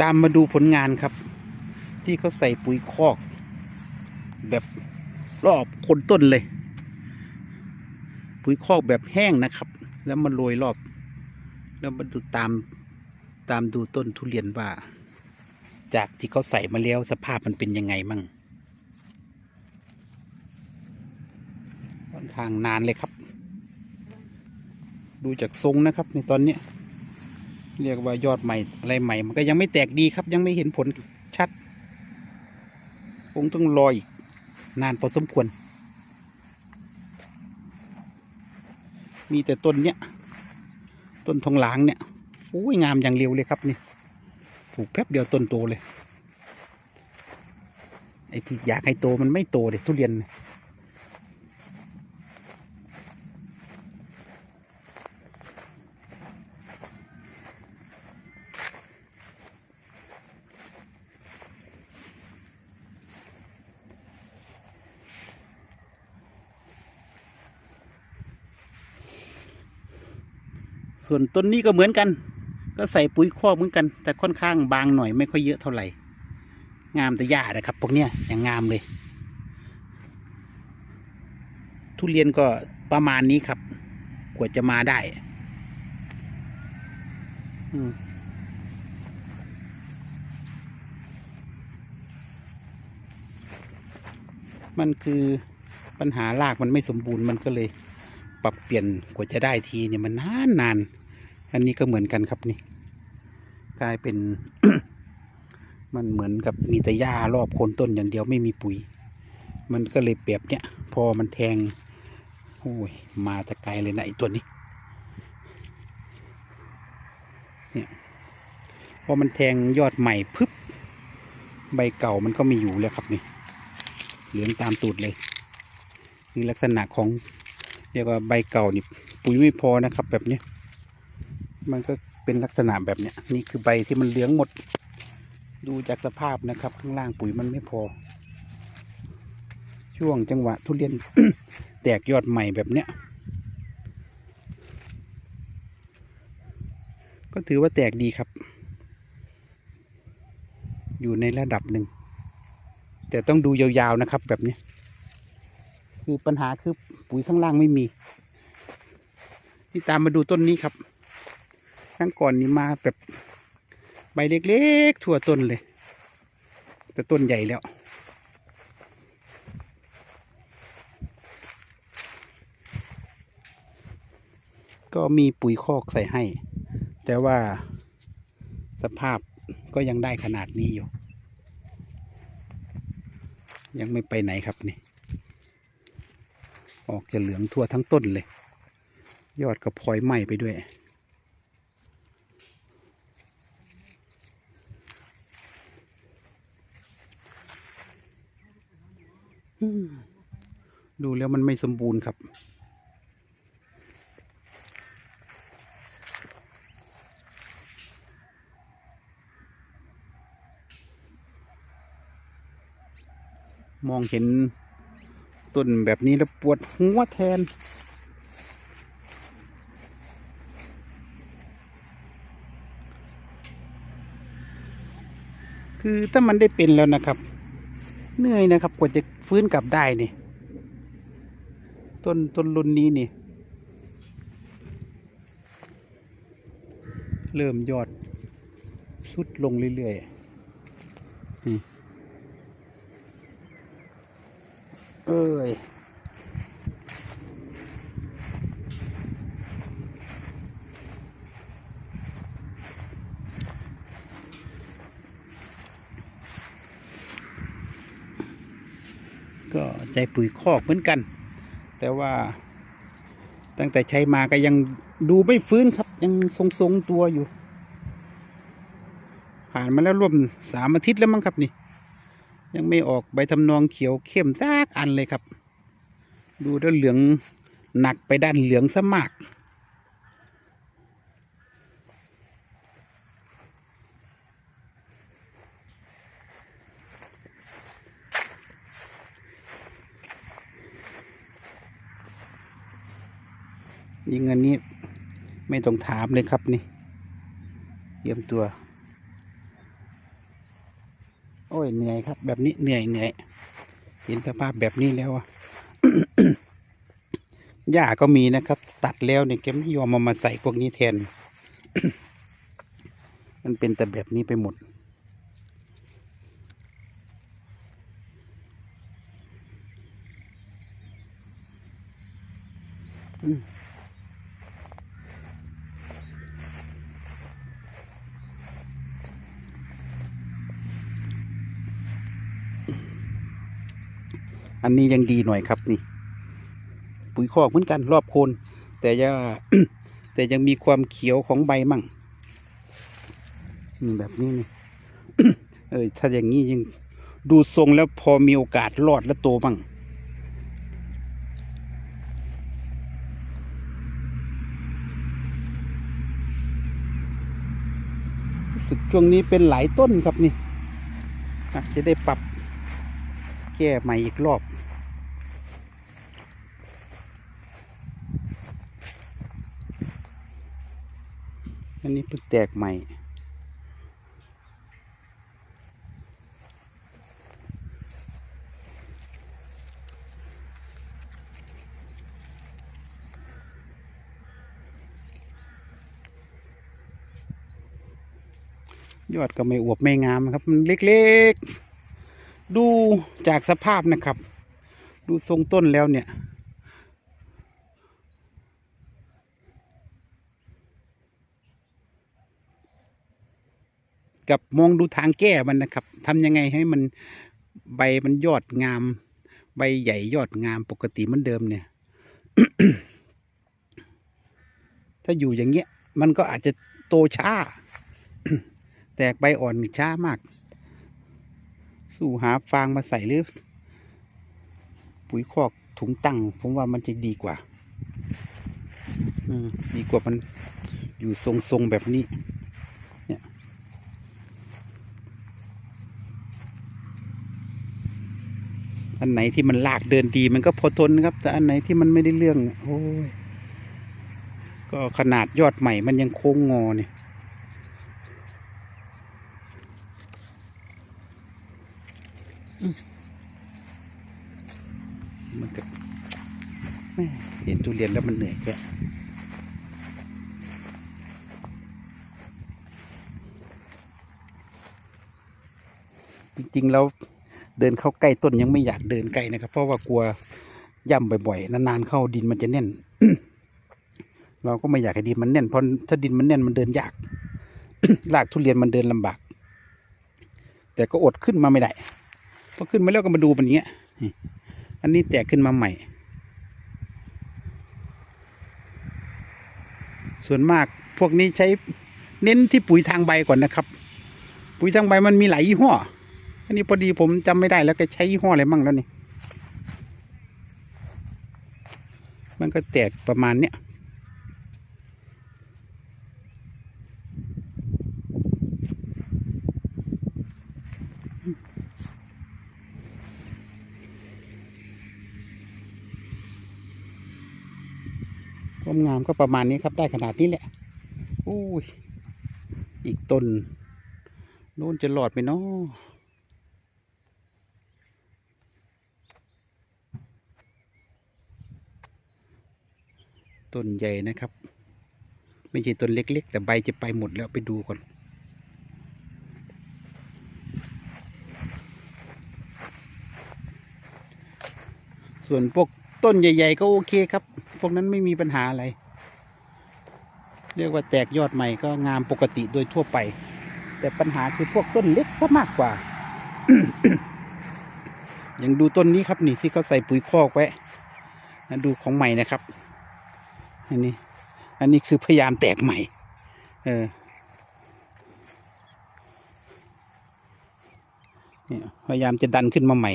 ตามมาดูผลงานครับ ที่เขาใส่ปุ๋ยคอก แบบรอบคนต้นเลย ปุ๋ยคอกแบบแห้งนะครับ แล้วมาโรยรอบ แล้วมาดูตามตามดูต้นทุเรียนว่า จากที่เขาใส่มาแล้วสภาพมันเป็นยังไงมั่งค่อนข้างนานเลยครับ ดูจากทรงนะครับในตอนนี้ เรียกว่ายอดใหม่อะไรใหม่ มันก็ยังไม่แตกดีครับ ยังไม่เห็นผลชัด คงต้องรออีกนานพอสมควร มีแต่ต้นเนี้ย ต้นทองหลางเนี่ยโอ้ยงามอย่างเร็วเลยครับนี่ปลูกแป๊บเดียวต้นโตเลย ไอ้ที่อยากให้โตมันไม่โตเลยทุเรียนเนี่ย ส่วนต้นนี้ก็เหมือนกัน ก็ใส่ปุ๋ยคอกเหมือนกัน แต่ค่อนข้างบางหน่อยไม่ค่อยเยอะเท่าไหร่ งามแต่หญ้านะครับพวกเนี้ยอย่างงามเลย ทุเรียนก็ประมาณนี้ครับ กว่าจะมาได้มมันคือปัญหารากมันไม่สมบูรณ์มันก็เลย ปรับเปลี่ยนกว่าจะได้ทีเนี่ยมันนานนานอันนี้ก็เหมือนกันครับนี่ กลายเป็น มันเหมือนกับมีแต่หญ้ารอบโคนต้นอย่างเดียวไม่มีปุ๋ย มันก็เลยเปรียบเนี่ย พอมันแทงโอ้ยมาแต่ไกลเลยนะไอตัวนี้เนี่ยพอมันแทงยอดใหม่พึบใบเก่ามันก็ไม่อยู่แล้วครับนี่เหลืองตามตูดเลยนี่ลักษณะของ เรียกว่าใบเก่านี่ปุ๋ยไม่พอนะครับ แบบนี้ มันก็เป็นลักษณะแบบเนี้ยนี่คือใบที่มันเหลืองหมด ดูจากสภาพนะครับ ข้างล่างปุ๋ยมันไม่พอ ช่วงจังหวะทุเรียน แตกยอดใหม่แบบเนี้ยก็ถือว่าแตกดีครับ อยู่ในระดับหนึ่ง แต่ต้องดูยาวๆนะครับแบบนี้ คือปัญหาคือ ปุ๋ยข้างล่างไม่มี ที่ตามมาดูต้นนี้ครับครั้งก่อนนี้มาแบบใบเล็กๆทั่วต้นเลย แต่ต้นใหญ่แล้ว ก็มีปุ๋ยคอกใส่ให้ แต่ว่าสภาพก็ยังได้ขนาดนี้อยู่ ยังไม่ไปไหนครับนี่ ออกจะเหลืองทั่วทั้งต้นเลย ยอดก็พลอยไหม้ไปด้วย ดูแล้วมันไม่สมบูรณ์ครับมองเห็น ต้นแบบนี้แล้วปวดหัวแทน คือถ้ามันได้เป็นแล้วนะครับ เหนื่อยนะครับกว่าจะฟื้นกลับได้นี่ ต้นต้นรุ่นนี้นี่ เริ่มยอดสุดลงเรื่อยๆนี่ เอ้ยก็ใจปุ๋ยคอกเหมือนกัน แต่ว่าตั้งแต่ใช้มาก็ยังดูไม่ฟื้นครับ ยังทรงๆตัวอยู่ ผ่านมาแล้วร่วมสามอาทิตย์แล้วมั้งครับนี่ ยังไม่ออกใบทำนองเขียวเข้มซากอันเลยครับ ดูแล้วเหลืองหนักไปด้านเหลืองซะมาก ยิงอันนี้ไม่ต้องถามเลยครับนี่เตรียมตัว โอ้ยเหนื่อยครับ แบบนี้เหนื่อยเหนื่อยเห็นสภาพแบบนี้แล้วอะหญ้าก็มีนะครับ ตัดแล้วเนี่ยแกไม่ยอมเอามาใส่พวกนี้แทน มันเป็นแต่แบบนี้ไปหมด อืม อันนี้ยังดีหน่อยครับนี่ ปุ๋ยคอกเหมือนกันรอบโคน แต่ยังแต่ยังมีความเขียวของใบมั่งนี่แบบนี้นี่เออถ้าอย่างนี้ยังดูทรงแล้วพอมีโอกาสรอดและโตมั่งสึกช่วงนี้เป็นหลายต้นครับนี่จะได้ปรับแก้ใหม่อีกรอบ อันนี้เพิ่งแตกใหม่ ยอดก็ไม่อวบไม่งามครับ มันเล็กๆ ดูจากสภาพนะครับ ดูทรงต้นแล้วเนี่ย กับมองดูทางแก้มันนะครับทำยังไงให้มันใบมันยอดงาม ใบใหญ่ยอดงามปกติเหมือนเดิมเนี่ย ถ้าอยู่อย่างเงี้ย มันก็อาจจะโตช้า แตกใบอ่อนช้ามาก สู่หาฟางมาใส่หรือ ปุ๋ยคอกถุงตั้งผมว่ามันจะดีกว่าดีกว่ามันอยู่ทรงๆแบบนี้ เนี่ย อันไหนที่มันลากเดินดีมันก็พอทนนะครับ แต่อันไหนที่มันไม่ได้เรื่องโอ้ยก็ขนาดยอดใหม่มันยังโค้งงอเนี่ยมันก็แม่เห็นทุเรียนแล้วมันเหนื่อยแค่จริง ๆ แล้ว เดินเข้าใกล้ต้นยังไม่อยากเดินใกล้นะครับ เพราะว่ากลัวย่ำบ่อยๆนานๆเข้าดินมันจะแน่น เราก็ไม่อยากให้ดินมันแน่นเพราะถ้าดินมันแน่นมันเดินยากลากทุเรียนมันเดินลำบาก แต่ก็อดขึ้นมาไม่ได้พอขึ้นมาแล้วก็มาดูมันเงี้ยอันนี้แตกขึ้นมาใหม่ ส่วนมากพวกนี้ใช้เน้นที่ปุ๋ยทางใบก่อนนะครับ ปุ๋ยทางใบมันมีหลายยี่ห้อ อันนี้พอดีผมจำไม่ได้แล้วแกใช้ยี่ห้ออะไรมั่งแล้วนี่ มันก็แตกประมาณเนี้ยความงามก็ประมาณนี้ครับได้ขนาดนี้แหละโอ้ย อีกต้นโน่นจะหลอดไหมเนาะ ต้นใหญ่นะครับ ไม่ใช่ต้นเล็ก ๆ แต่ใบจะไปหมดแล้วไปดูก่อนส่วนพวกต้นใหญ่ ๆ ก็โอเคครับ พวกนั้นไม่มีปัญหาอะไร เรียกว่าแตกยอดใหม่ก็งามปกติโดยทั่วไป แต่ปัญหาคือพวกต้นเล็กซะมากกว่า อย่างดูต้นนี้ครับนี่ที่เขาใส่ปุ๋ยคอกไว้นะดูของใหม่นะครับ อันนี้ อันนี้คือพยายามแตกใหม่ เออพยายามจะดันขึ้นมาใหม่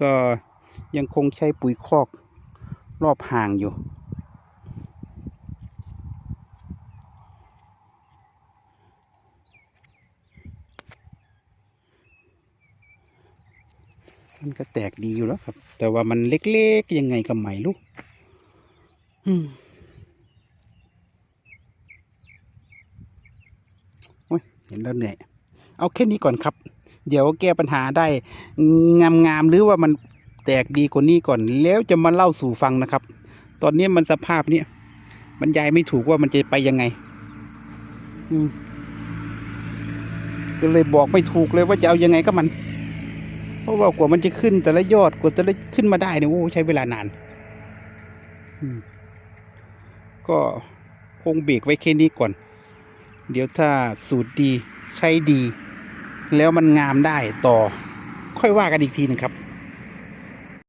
ก็ยังคงใช้ปุ๋ยคอกรอบห่างอยู่ มันก็แตกดีอยู่แล้วครับ แต่ว่ามันเล็กๆยังไงก็ไม่รู้ อืมโอ้ยเห็นแล้วเหนื่อย เอาแค่นี้ก่อนครับ เดี๋ยวแก้ปัญหาได้ งามๆหรือว่ามันแตกดีกว่านี้ก่อน แล้วจะมาเล่าสู่ฟังนะครับ ตอนนี้มันสภาพเนี้ยบรรยายไม่ถูกว่ามันจะไปยังไง อืมก็เลยบอกไม่ถูกเลยว่าจะเอายังไงก็มัน เพราะว่ากว่ามันจะขึ้นแต่ละยอดกว่าแต่ละขึ้นมาได้เนี่ยโอ้ใช้เวลานาน อืม ก็คงเบรกไว้แค่นี้ก่อน เดี๋ยวถ้าสูตรดีใช้ดี แล้วมันงามได้ต่อ ค่อยว่ากันอีกทีหนึงครับ